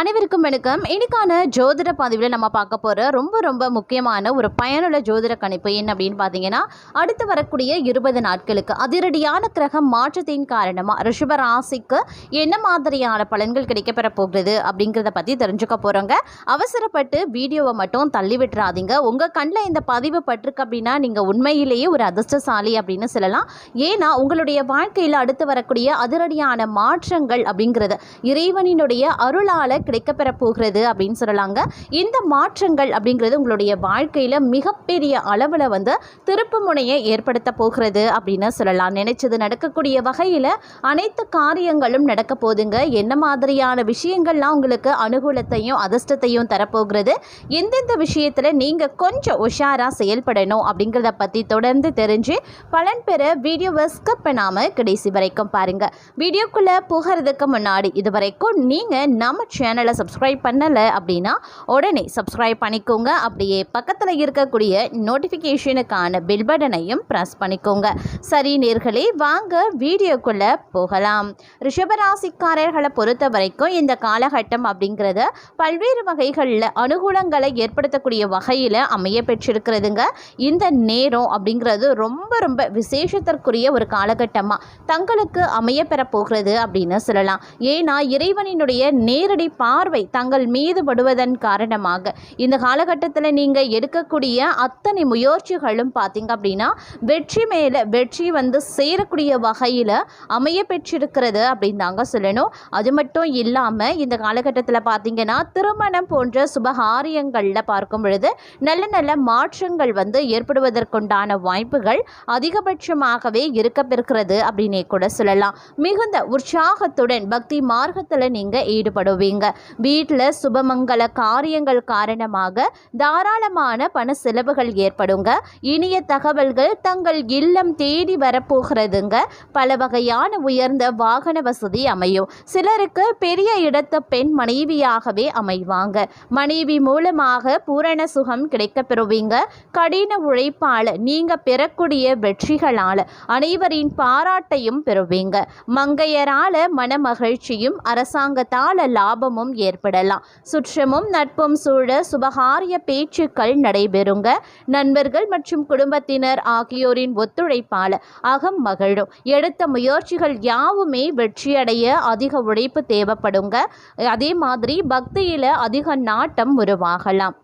அனைவருக்கும் வணக்கம். இன்னைக்கான ஜோதிட பதிவில் நம்ம பார்க்க போகிற ரொம்ப ரொம்ப முக்கியமான ஒரு பயனுள்ள ஜோதிட கணிப்பு என்ன அப்படின்னு பார்த்தீங்கன்னா அடுத்து வரக்கூடிய இருபது நாட்களுக்கு அதிரடியான கிரக மாற்றத்தின் காரணமாக ரிஷப ராசிக்கு என்ன மாதிரியான பலன்கள் கிடைக்கப்பெற போகிறது அப்படிங்கிறத பற்றி தெரிஞ்சுக்க போகிறோங்க அவசரப்பட்டு வீடியோவை மட்டும் தள்ளி விட்டுறாதீங்க. உங்கள் கண்ணில் இந்த பதிவு பட்டிருக்கு அப்படின்னா நீங்கள் உண்மையிலேயே ஒரு அதிர்ஷ்டசாலி அப்படின்னு சொல்லலாம். ஏன்னா உங்களுடைய வாழ்க்கையில் அடுத்து வரக்கூடிய அதிரடியான மாற்றங்கள் அப்படிங்கிறது இறைவனினுடைய அருளால் கிடைக்கப்பெற போகிறது அப்படின்னு சொல்லலாங்க. இந்த மாற்றங்கள் அப்படிங்கிறது உங்களுடைய வாழ்க்கையில் மிகப்பெரிய அளவில் வந்து திருப்பு முனையை ஏற்படுத்த போகிறது அப்படின்னு சொல்லலாம். நினைச்சது நடக்கக்கூடிய வகையில் அனைத்து காரியங்களும் நடக்க போதுங்க என்ன மாதிரியான விஷயங்கள்லாம் உங்களுக்கு அனுகூலத்தையும் அதிர்ஷ்டத்தையும் தரப்போகிறது? எந்தெந்த விஷயத்தில் நீங்கள் கொஞ்சம் உஷாராக செயல்படணும் அப்படிங்கிறத பற்றி தொடர்ந்து தெரிஞ்சு பலன் பெற வீடியோவை ஸ்கிப் பண்ணாமல் கடைசி வரைக்கும் பாருங்கள் வீடியோக்குள்ளே போகிறதுக்கு முன்னாடி இது வரைக்கும் நீங்கள் நம்ம சேனல் சப்ஸ்கிரைப் பண்ணலை அப்படின்னா உடனே சப்ஸ்கிரைப் பண்ணிக்கோங்க. அப்படியே பக்கத்தில் இருக்கக்கூடிய நோட்டிஃபிகேஷனுக்கான பில் பட்டனையும் ப்ரெஸ் பண்ணிக்கோங்க. சரி நேர்களே வாங்க வீடியோக்குள்ளே போகலாம். ரிஷபராசிக்காரர்களை பொறுத்த வரைக்கும் இந்த காலகட்டம் அப்படிங்கிறத பல்வேறு வகைகளில் அனுகூலங்களை ஏற்படுத்தக்கூடிய வகையில் அமைய பெற்றிருக்கிறதுங்க. இந்த நேரம் அப்படிங்கிறது ரொம்ப ரொம்ப விசேஷத்திற்குரிய ஒரு காலகட்டமாக தங்களுக்கு அமைய பெற போகிறது அப்படின்னு சொல்லலாம். ஏன்னா இறைவனினுடைய நேரடி பார்வை தங்கள் மீது படுவதன் காரணமாக. இந்த காலகட்டத்தில் நீங்கள் எடுக்கக்கூடிய அத்தனை முயற்சிகளும் பார்த்தீங்க அப்படின்னா வெற்றி மேலே வெற்றி வந்து சேரக்கூடிய வகையில் அமைய பெற்றிருக்கிறது அப்படின்னு தாங்க சொல்லணும். அது மட்டும் இல்லாமல் இந்த காலகட்டத்தில் பார்த்தீங்கன்னா திருமணம் போன்ற சுபகாரியங்களில் பார்க்கும் பொழுது நல்ல நல்ல மாற்றங்கள் வந்து ஏற்படுவதற்குண்டான வாய்ப்புகள் அதிகபட்சமாகவே இருக்கப்பெறுகிறது அப்படின்னே கூட சொல்லலாம். மிகுந்த உற்சாகத்துடன் பக்தி மார்க்கத்தில் நீங்கள் ஈடுபடுவீங்க. வீட்டில் சுபமங்கல காரியங்கள் காரணமாக தாராளமான பண செலவுகள் ஏற்படுங்க. இனிய தகவல்கள் தங்கள் இல்லம் தேடி வரப்போகிறதுங்க. பல வகையான உயர்ந்த வாகன வசதி அமையும். சிலருக்கு பெரிய இடத்த பெண் மனைவியாகவே அமைவாங்க. மனைவி மூலமாக பூரண சுகம் கிடைக்க பெறுவீங்க கடின உழைப்பால் நீங்க பெறக்கூடிய வெற்றிகளால் அனைவரின் பாராட்டையும் பெறுவீங்க. மங்கையரால மன மகிழ்ச்சியும் லாபம் லாபமும் ஏற்படலாம். சுற்றமும் நட்பும் சூழ சுபகாரிய பேச்சுக்கள் நடைபெறுங்க. நண்பர்கள் மற்றும் குடும்பத்தினர் ஆகியோரின் ஒத்துழைப்பால் அகம் மகிழும். எடுத்த முயற்சிகள் யாவுமே வெற்றியடைய அதிக உழைப்பு தேவைப்படுங்க. அதே மாதிரி பக்தியில் அதிக நாட்டம் உருவாகலாம்.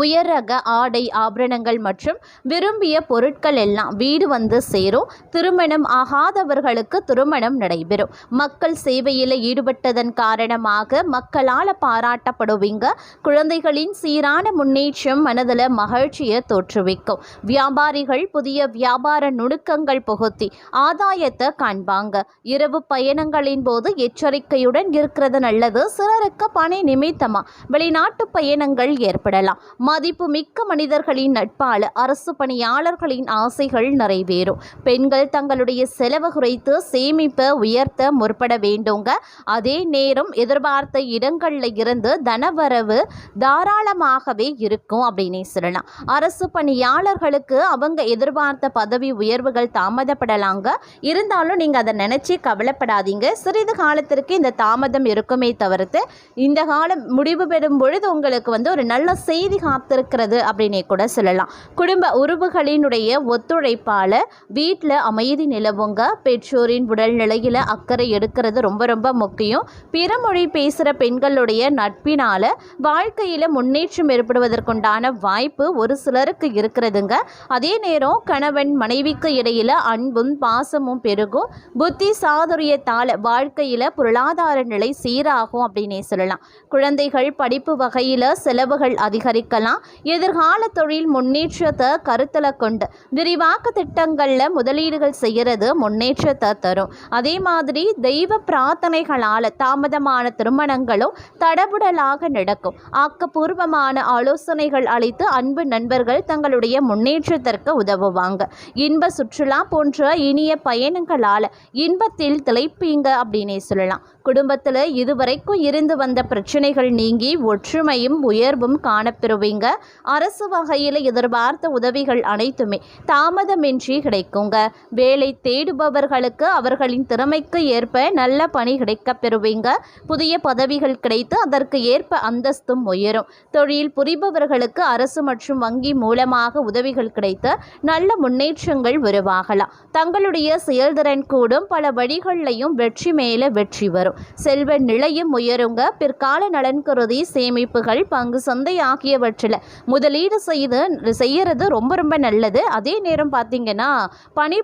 உயர் ரக ஆடை ஆபரணங்கள் மற்றும் விரும்பிய பொருட்கள் எல்லாம் வீடு வந்து சேரும். திருமணம் ஆகாதவர்களுக்கு திருமணம் நடைபெறும். மக்கள் சேவையில் ஈடுபட்டதன் காரணமாக மக்களால் பாராட்டப்படுவீங்க. குழந்தைகளின் சீரான முன்னேற்றம் மனதில் மகிழ்ச்சியை தோற்றுவிக்கும். வியாபாரிகள் புதிய வியாபார நுணுக்கங்கள் புகுத்தி ஆதாயத்தை காண்பாங்க. இரவு பயணங்களின் போது எச்சரிக்கையுடன் இருக்கிறது நல்லது. சிலருக்கு பணி நிமித்தமா வெளிநாட்டு பயணங்கள் ஏற்படலாம். மதிப்பு மிக்க மனிதர்களின் நட்பால் அரசு பணியாளர்களின் ஆசைகள் நிறைவேறும். பெண்கள் தங்களுடைய செலவு குறைத்து சேமிப்பை உயர்த்த முற்பட வேண்டுங்க. அதே நேரம் எதிர்பார்த்த இடங்களில் இருந்து தனவரவு தாராளமாகவே இருக்கும் அப்படின்னே சொல்லலாம். அரசு பணியாளர்களுக்கு அவங்க எதிர்பார்த்த பதவி உயர்வுகள் தாமதப்படலாங்க. இருந்தாலும் நீங்கள் அதை நினச்சி கவலைப்படாதீங்க. சிறிது காலத்திற்கு இந்த தாமதம் இருக்குமே தவிர்த்து இந்த காலம் முடிவு பெறும் பொழுது உங்களுக்கு வந்து ஒரு நல்ல செய்தி காத்திருக்கிறது அப்படின்னே கூட சொல்லலாம். குடும்ப உறவுகளினுடைய ஒத்துழைப்பால் வீட்டில் அமைதி நிலவுங்க. பெற்றோரின் உடல்நிலையில் அக்கறை எடுக்கிறது ரொம்ப ரொம்ப முக்கியம். பிற மொழி பேசுகிற பெண்களுடைய நட்பினால் வாழ்க்கையில் முன்னேற்றம் ஏற்படுவதற்குண்டான வாய்ப்பு ஒரு சிலருக்கு இருக்கிறதுங்க. அதே நேரம் கணவன் மனைவிக்கு இடையில் அன்பும் பாசமும் பெருகும். புத்தி சாதுரியத்தால் வாழ்க்கையில் பொருளாதார நிலை சீராகும் அப்படின்னே சொல்லலாம். குழந்தைகள் படிப்பு வகையில் செலவுகள் அதிகரிக்கலாம். எதிர்கால தொழில் முன்னேற்றத்தை கருத்தில் கொண்டு விரிவாக்க திட்டங்களில் முதலீடுகள் செய்கிறது முன்னேற்றத்தை தரும். அதே மாதிரி தெய்வ பிரார்த்தனைகளால் தாமதமான திருமணங்களும் தடபுடலாக நடக்கும். ஆக்கப்பூர்வமான ஆலோசனைகள் அளித்து அன்பு நண்பர்கள் தங்களுடைய முன்னேற்றத்திற்கு உதவுவாங்க. இன்ப சுற்றுலா போன்ற இனிய பயணங்களால் இன்பத்தில் திளைப்பீங்க அப்படின்னே சொல்லலாம். குடும்பத்தில் இதுவரைக்கும் இருந்து வந்த பிரச்சனைகள் நீங்கி ஒற்றுமையும் உயர்வும் காணப்பெறுவீங்க. பெறுவீங்க அரசு வகையில் எதிர்பார்த்த உதவிகள் அனைத்துமே தாமதமின்றி கிடைக்குங்க. வேலை தேடுபவர்களுக்கு அவர்களின் திறமைக்கு ஏற்ப நல்ல பணி கிடைக்க பெறுவீங்க. புதிய பதவிகள் கிடைத்து அதற்கு ஏற்ப அந்தஸ்தும் உயரும். தொழில் புரிபவர்களுக்கு அரசு மற்றும் வங்கி மூலமாக உதவிகள் கிடைத்து நல்ல முன்னேற்றங்கள் உருவாகலாம். தங்களுடைய செயல்திறன் கூடும். பல வழிகளிலையும் வெற்றி மேலே வெற்றி வரும். செல்வ நிலையும் உயருங்க. பிற்கால நலன் கருதி சேமிப்புகள் பங்கு சந்தை ஆகியவற்றை ஆகியவற்றில் முதலீடு செய்து செய்கிறது ரொம்ப ரொம்ப நல்லது. அதே நேரம் பார்த்தீங்கன்னா பணி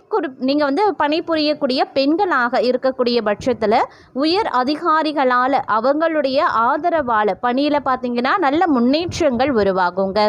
நீங்கள் வந்து பணிபுரியக்கூடிய பெண்களாக இருக்கக்கூடிய பட்சத்தில் உயர் அதிகாரிகளால் அவங்களுடைய ஆதரவால் பணியில் பார்த்தீங்கன்னா நல்ல முன்னேற்றங்கள் உருவாகுங்க.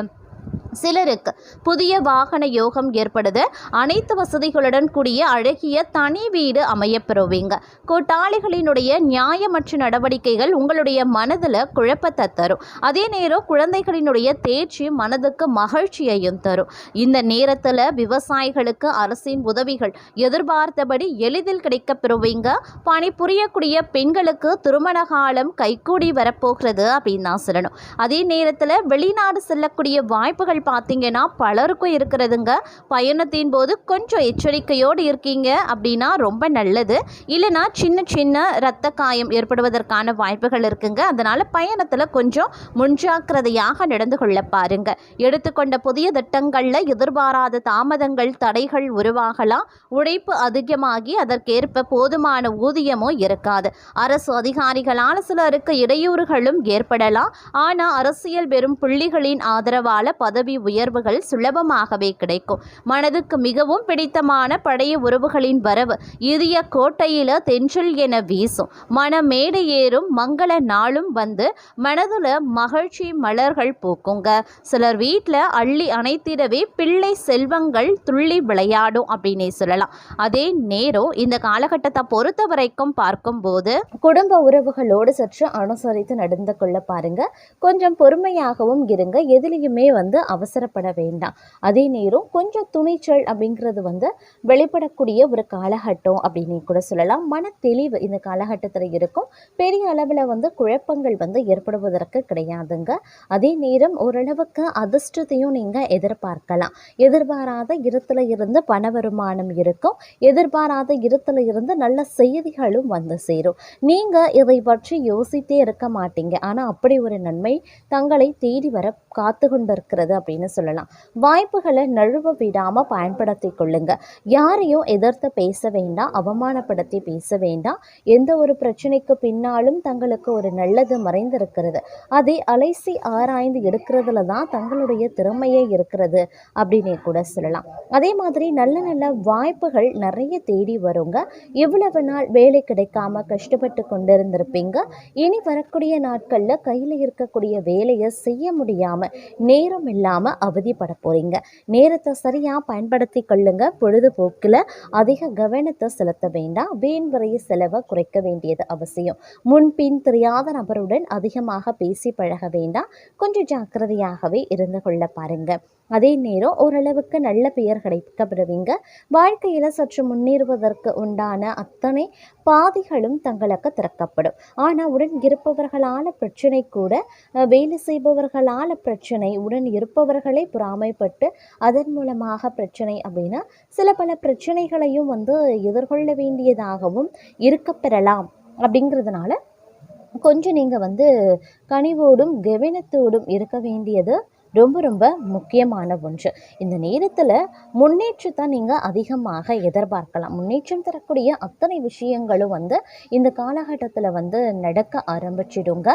சிலருக்கு புதிய வாகன யோகம் ஏற்படுது. அனைத்து வசதிகளுடன் கூடிய அழகிய தனி வீடு அமையப்பெறுவீங்க. கூட்டாளிகளினுடைய நியாயமற்ற நடவடிக்கைகள் உங்களுடைய மனதில் குழப்பத்தை தரும். அதே நேரம் குழந்தைகளினுடைய தேர்ச்சி மனதுக்கு மகிழ்ச்சியையும் தரும். இந்த நேரத்தில் விவசாயிகளுக்கு அரசின் உதவிகள் எதிர்பார்த்தபடி எளிதில் கிடைக்கப் பெறுவீங்க பணிபுரியக்கூடிய பெண்களுக்கு திருமண காலம் கைகூடி வரப்போகிறது அப்படின்னு தான் சொல்லணும். அதே நேரத்தில் வெளிநாடு செல்லக்கூடிய வாய்ப்புகள் பார்த்தீங்கன்னா பலருக்கும் இருக்கிறதுங்க. பயணத்தின் போது கொஞ்சம் எச்சரிக்கையோடு இருக்கீங்க அப்படின்னா ரொம்ப நல்லது. இல்லைனா சின்ன சின்ன இரத்த காயம் ஏற்படுவதற்கான வாய்ப்புகள் இருக்குங்க. அதனால் பயணத்தில் கொஞ்சம் முன்ஜாக்கிரதையாக நடந்து கொள்ள பாருங்க. எடுத்துக்கொண்ட புதிய திட்டங்களில் எதிர்பாராத தாமதங்கள் தடைகள் உருவாகலாம். உழைப்பு அதிகமாகி அதற்கேற்ப போதுமான ஊதியமும் இருக்காது. அரசு அதிகாரிகளால் சிலருக்கு இடையூறுகளும் ஏற்படலாம். ஆனால் அரசியல் பெறும் புள்ளிகளின் ஆதரவால் பதவி உயர்வுகள் சுலபமாகவே கிடைக்கும். மனதுக்கு மிகவும் பிடித்தமான பழைய உறவுகளின் வரவு இரிய கோட்டையில தென்றல் என வீசும். மன மேடை ஏறும் மங்கள நாளும் வந்து மனதுல மகிழ்ச்சி மலர்கள் பூக்குங்க. சிலர் வீட்டில் அள்ளி அணைத்திடவே பிள்ளை செல்வங்கள் துள்ளி விளையாடும் அப்படின்னே சொல்லலாம். அதே நேரம் இந்த காலகட்டத்தை பொறுத்த வரைக்கும் பார்க்கும்போது குடும்ப உறவுகளோடு சற்று அனுசரித்து நடந்து கொள்ள பாருங்க. கொஞ்சம் பொறுமையாகவும் இருங்க. எதுலேயுமே வந்து அவசரப்பட வேண்டாம். அதே நேரம் கொஞ்சம் துணிச்சல் அப்படிங்கிறது வந்து வெளிப்படக்கூடிய ஒரு காலகட்டம் அப்படின்னு கூட சொல்லலாம். மன தெளிவு இந்த காலகட்டத்தில் இருக்கும். பெரிய அளவில் வந்து குழப்பங்கள் வந்து ஏற்படுவதற்கு கிடையாதுங்க. அதே நேரம் ஓரளவுக்கு அதிர்ஷ்டத்தையும் நீங்கள் எதிர்பார்க்கலாம். எதிர்பாராத இருத்தில் இருந்து பண வருமானம் இருக்கும். எதிர்பாராத இருத்தில் இருந்து நல்ல செய்திகளும் வந்து சேரும். நீங்கள் இதை பற்றி யோசித்தே இருக்க மாட்டீங்க. ஆனால் அப்படி ஒரு நன்மை தங்களை தேடி வர காத்து கொண்டிருக்கிறது அப்படின்னு அப்படின்னு சொல்லலாம். வாய்ப்புகளை நழுவ விடாமல் பயன்படுத்தி கொள்ளுங்க. யாரையும் எதிர்த்து பேச வேண்டாம் அவமானப்படுத்தி பேச வேண்டாம். எந்த ஒரு பிரச்சனைக்கு பின்னாலும் தங்களுக்கு ஒரு நல்லது மறைந்திருக்கிறது. அதை அலைசி ஆராய்ந்து எடுக்கிறதுல தான் தங்களுடைய திறமையே இருக்கிறது அப்படின்னு கூட சொல்லலாம். அதே மாதிரி நல்ல நல்ல வாய்ப்புகள் நிறைய தேடி வருங்க. இவ்வளவு நாள் வேலை கிடைக்காம கஷ்டப்பட்டு கொண்டிருந்திருப்பீங்க. இனி வரக்கூடிய நாட்களில் கையில் இருக்கக்கூடிய வேலையை செய்ய முடியாமல் நேரம் இல்லாமல் இல்லாமல் அவதிப்பட போகிறீங்க நேரத்தை சரியாக பயன்படுத்தி கொள்ளுங்க. பொழுதுபோக்கில் அதிக கவனத்தை செலுத்த வேண்டாம். வீண் விரைய செலவை குறைக்க வேண்டியது அவசியம். முன்பின் தெரியாத நபருடன் அதிகமாக பேசி பழக வேண்டாம். கொஞ்சம் ஜாக்கிரதையாகவே இருந்து கொள்ள பாருங்கள் அதே நேரம் ஓரளவுக்கு நல்ல பெயர் கிடைக்கப்படுவீங்க வாழ்க்கையில் சற்று முன்னேறுவதற்கு உண்டான அத்தனை பாதைகளும் தங்களுக்கு திறக்கப்படும். ஆனால் உடன் இருப்பவர்களால் பிரச்சனை கூட வேலை செய்பவர்களால் பிரச்சனை உடன் மற்றவர்களை பொறாமைப்பட்டு அதன் மூலமாக பிரச்சனை அப்படின்னா சில பல பிரச்சனைகளையும் வந்து எதிர்கொள்ள வேண்டியதாகவும் இருக்கப்பெறலாம் அப்படிங்கிறதுனால கொஞ்சம் நீங்கள் வந்து கனிவோடும் கவனத்தோடும் இருக்க வேண்டியது ரொம்ப ரொம்ப முக்கியமான ஒன்று. இந்த நேரத்தில் முன்னேற்றத்தை நீங்கள் அதிகமாக எதிர்பார்க்கலாம். முன்னேற்றம் தரக்கூடிய அத்தனை விஷயங்களும் வந்து இந்த காலகட்டத்தில் வந்து நடக்க ஆரம்பிச்சிடுங்க.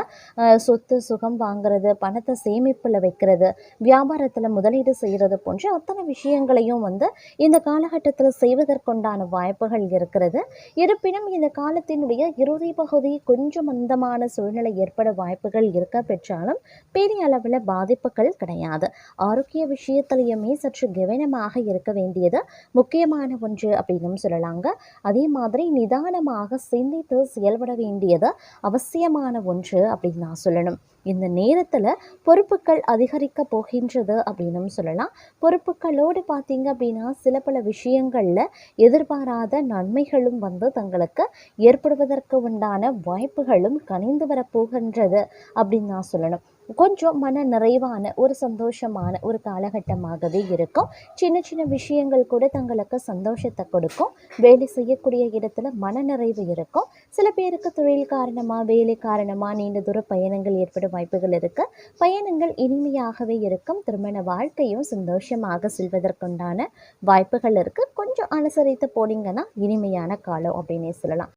சொத்து சுகம் வாங்குறது பணத்தை சேமிப்பில் வைக்கிறது வியாபாரத்தில் முதலீடு செய்கிறது போன்ற அத்தனை விஷயங்களையும் வந்து இந்த காலகட்டத்தில் செய்வதற்குண்டான வாய்ப்புகள் இருக்கிறது. இருப்பினும் இந்த காலத்தினுடைய இறுதி பகுதி கொஞ்சம் மந்தமான சூழ்நிலை ஏற்பட வாய்ப்புகள் இருக்க பெற்றாலும் பெரிய அளவில் பாதிப்புகள் கிடையாது. ஆரோக்கிய விஷயத்திலையுமே சற்று கவனமாக இருக்க வேண்டியது முக்கியமான ஒன்று அப்படின்னும் சொல்லலாங்க. அதே மாதிரி நிதானமாக சிந்தித்து செயல்பட வேண்டியது அவசியமான ஒன்று அப்படின்னு நான் சொல்லணும். இந்த நேரத்தில் பொறுப்புகள் அதிகரிக்க போகின்றது அப்படின்னும் சொல்லலாம். பொறுப்புகளோடு பார்த்தீங்க அப்படின்னா சில பல விஷயங்களில் எதிர்பாராத நன்மைகளும் வந்து தங்களுக்கு ஏற்படுவதற்கு உண்டான வாய்ப்புகளும் கனிந்து வரப்போகின்றது அப்படின்னு நான் சொல்லணும். கொஞ்சம் மன நிறைவான ஒரு சந்தோஷமான ஒரு காலகட்டமாகவே இருக்கும். சின்ன சின்ன விஷயங்கள் கூட தங்களுக்கு சந்தோஷத்தை கொடுக்கும். வேலை செய்யக்கூடிய இடத்துல மனநிறைவு இருக்கும். சில பேருக்கு தொழில் காரணமாக வேலை காரணமாக நீண்ட தூர பயணங்கள் ஏற்படும். வாய்ப்புகள் இருக்குது பயணங்கள் இனிமையாகவே இருக்கும். திருமண வாழ்க்கையும் சந்தோஷமாக செல்வதற்குண்டான வாய்ப்புகள் இருக்குது கொஞ்சம் அனுசரித்து போனீங்கன்னா இனிமையான காலம் அப்படின்னே சொல்லலாம்.